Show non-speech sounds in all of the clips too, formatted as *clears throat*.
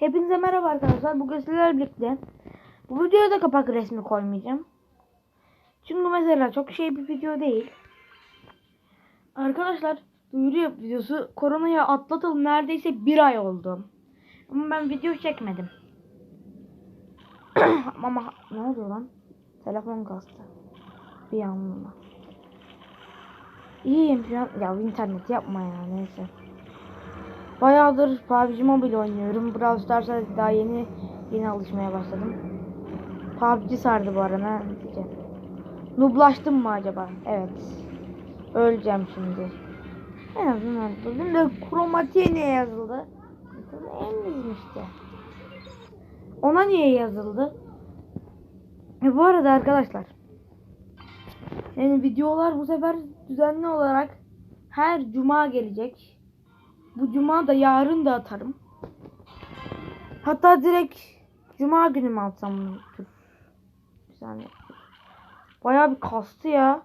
Hepinize merhaba arkadaşlar. Bugün sizlerle birlikte bu videoya da kapak resmi koymayacağım. Çünkü mesela çok şey bir video değil. Arkadaşlar duyuru videosu koronaya atlatılı neredeyse bir ay oldu. Ama ben video çekmedim. *coughs* Ama ne oluyor lan? Telefon kastı. Bir anlığına. İyiyim şu an. Ya internet yapma ya neyse. Bayağıdır PUBG Mobile oynuyorum. Brawl Stars'a daha yeni yeni alışmaya başladım. PUBG sardı bu diyeceğim. Nublaştım mı acaba? Evet. Öleceğim şimdi. En azından öldürdüm de kromatiğe ne yazıldı? Emriyim işte. Ona niye yazıldı? E bu arada arkadaşlar. Yani videolar bu sefer düzenli olarak her cuma gelecek. Bu cuma da yarın da atarım. Hatta direkt cuma günü mü atsam bunu? Bir saniye. Bayağı bir kastı ya.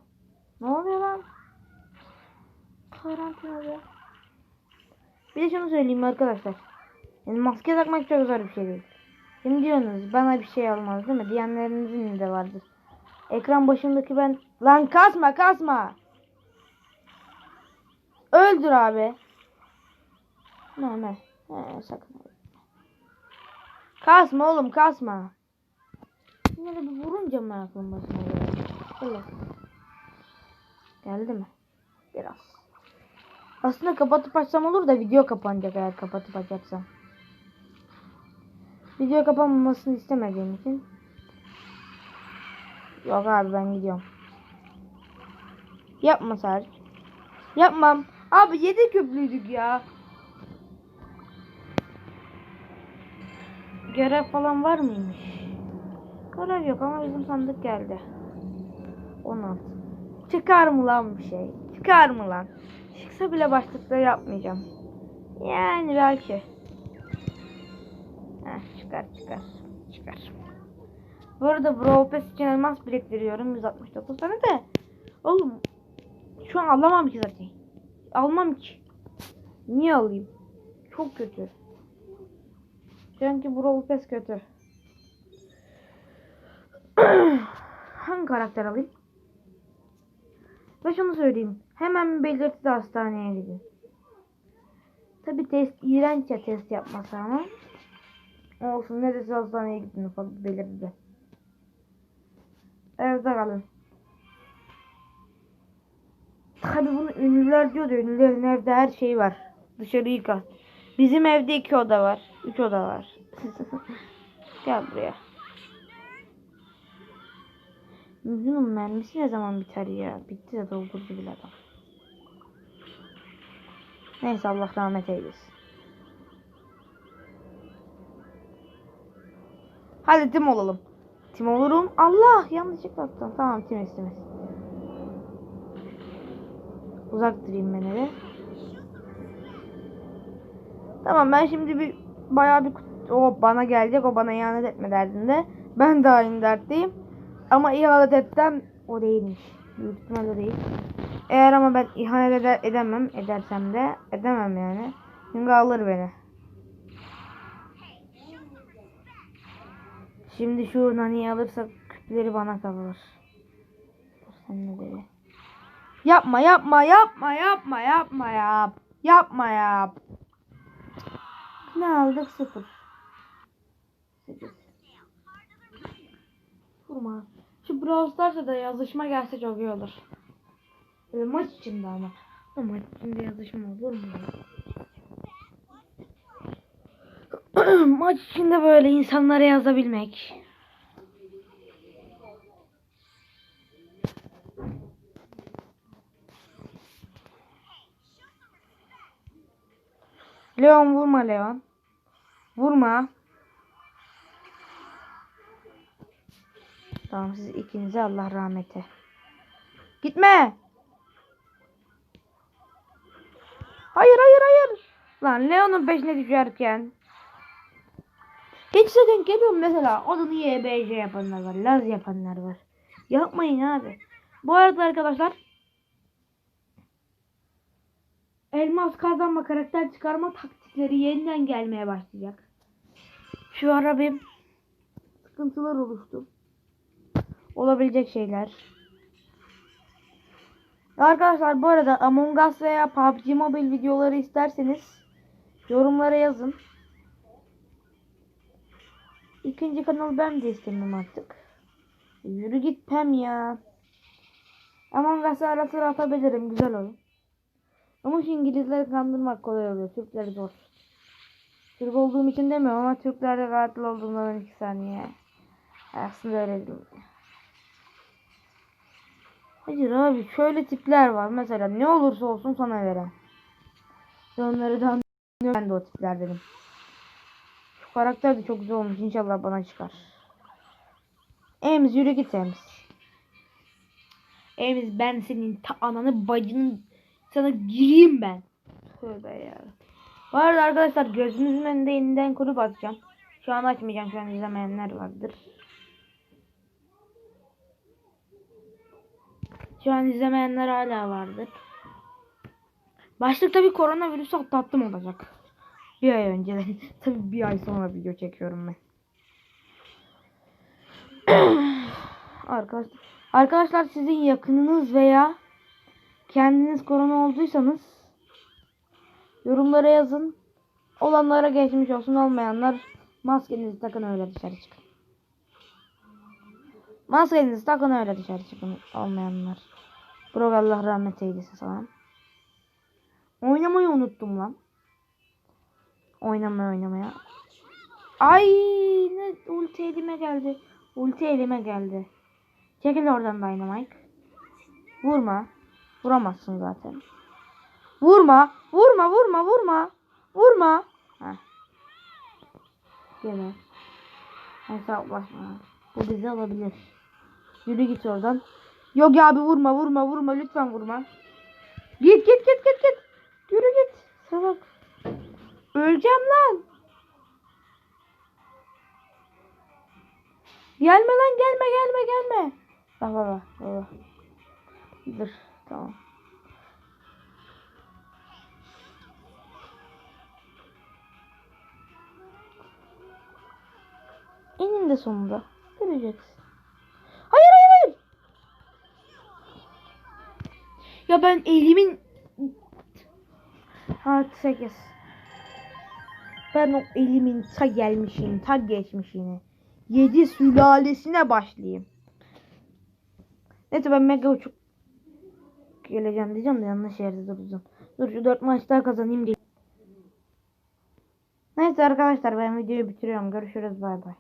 Ne oluyor lan? Karantina ya. Bir de şunu söyleyeyim arkadaşlar. Yani maske takmak çok zor bir şey değil. Şimdi diyorsunuz bana bir şey olmaz değil mi? Diyenlerinizin de vardır. Ekran başındaki ben... Lan kasma kasma. Öldür abi. Ne. He, sakın. Kasma oğlum kasma. Yine bir vurunca mı aklım başına geliyor? Geldi mi? Biraz. Aslında kapatıp açsam olur da video kapanacak eğer kapatıp açarsam. Video kapanmamasını istemediğim için. Yok abi ben gidiyorum. Yapma Sarp. Yapmam. Abi yedi köprüydük ya. Görev falan var mıymış? Görev yok ama bizim sandık geldi. 16. Çıkar mı lan bir şey? Çıkar mı lan? Çıksa bile başlıkta yapmayacağım. Yani belki. Heh, çıkar çıkar. Çıkar. Bu arada Pass için elmas biriktiriyorum. 169 tane de. Oğlum şu an alamam ki zaten. Almam ki. Niye alayım? Çok kötü. Çünkü Brawl Pass kötü. *clears throat* Hangi karakter alayım? Ve şunu söyleyeyim. Hemen belirtti hastaneye gidin. Tabi test iğrenç ya test yapması ama. Olsun ne dese hastaneye gidin falan belirtti. Evde kalın. Tabi bunu ünlüler diyor da ünlülerin evde her şey var. Dışarıyı kal. Bizim evde iki oda var. Üç oda var. *laughs* Gel buraya. Mühünün mermisi ne zaman biter ya? Bitti de doldurdu bile adam. Neyse Allah rahmet eylesin. Hadi tim olalım. Tim olurum. Allah yanlışlıkla attım. Tamam tim istemez. Uzak durayım ben eve. Tamam ben şimdi bir bayağı bir o bana gelecek o bana ihanet etme derdinde. Ben de aynı dertteyim. Ama ihanet etsem o değilmiş. Büyük ihtimalle değil. Eğer ama ben ihanet eder, edemem edersem de edemem yani. Çünkü alır beni. Şimdi şu naniyi alırsak küpleri bana kalır. Sen dedi? Yapma yapma yapma yapma yapma yap. Yapma yap. Ne aldık? Sıfır. Sekiz. Vurma. Şu Brawl Stars'a da yazışma gelse çok iyi olur. Böyle maç içinde ama. O maç içinde yazışma olur mu? *clears throat* maç içinde böyle insanlara yazabilmek. Leon vurma Leon. Vurma. Tamam siz ikinize Allah rahmeti. Gitme. Hayır hayır hayır. Lan Leon'un peşine düşerken. Hiç zaten geliyorum mesela adını YBC yapanlar var. Laz yapanlar var. Yapmayın abi. Bu arada arkadaşlar elmas kazanma karakter çıkarma taktikleri yeniden gelmeye başlayacak. Şu ara bir sıkıntılar oluştu. Olabilecek şeyler. Arkadaşlar bu arada Among Us veya PUBG Mobile videoları isterseniz yorumlara yazın. İkinci kanal ben de istemem artık. Yürü git Pem ya. Among Us'ı ara sıra atabilirim. Güzel oyun. Ama şu İngilizleri kandırmak kolay oluyor. Türkleri zor. Türk olduğum için demiyorum ama Türklerde katil olduğumdan 12 saniye. Aslında öyle değil. Hayır abi şöyle tipler var. Mesela ne olursa olsun sana veren. Ve onları da. Ben de o tipler dedim. Şu karakter de çok güzel olmuş. İnşallah bana çıkar. Emiz yürü git Emiz. Emiz ben senin ta ananı bacının sana gireyim ben. Tövbe ya. Bu arada arkadaşlar gözümüzün önünde yeniden kulüp atacağım. Şu an açmayacağım. Şu an izlemeyenler vardır. Şu an izlemeyenler hala vardır. Başlıkta bir koronavirüsü atlattım olacak. Bir ay önce. *laughs* Tabii bir ay sonra video çekiyorum ben. *clears throat* Arkadaşlar, arkadaşlar sizin yakınınız veya kendiniz korona olduysanız yorumlara yazın. Olanlara geçmiş olsun olmayanlar maskenizi takın öyle dışarı çıkın. Maskenizi takın öyle dışarı çıkın olmayanlar. Bro Allah rahmet eylesin sana. Oynamayı unuttum lan. Oynamaya oynamaya. Ay ne ulti elime geldi. Ulti elime geldi. Çekil oradan Dynamite. Vurma. Vuramazsın zaten. Vurma. Vurma vurma vurma. Vurma. Heh. Gene. Hesaplaşma. Bu bizi alabilir. Yürü git oradan. Yok ya abi vurma vurma vurma lütfen vurma. Git git git git git. Yürü git. Salak. Öleceğim lan. Gelme lan gelme gelme gelme. Bak bak bak. Dur tamam. Eninde sonunda göreceksin. Hayır hayır hayır. Ya ben elimin Artı 8. Ben o elimin ta gelmişini, ta geçmişini. 7 sülalesine başlayayım. Neyse ben mega uçuk geleceğim diyeceğim de yanlış yerde duracağım. Dur şu 4 maç daha kazanayım diye. Neyse arkadaşlar ben videoyu bitiriyorum. Görüşürüz bay bay.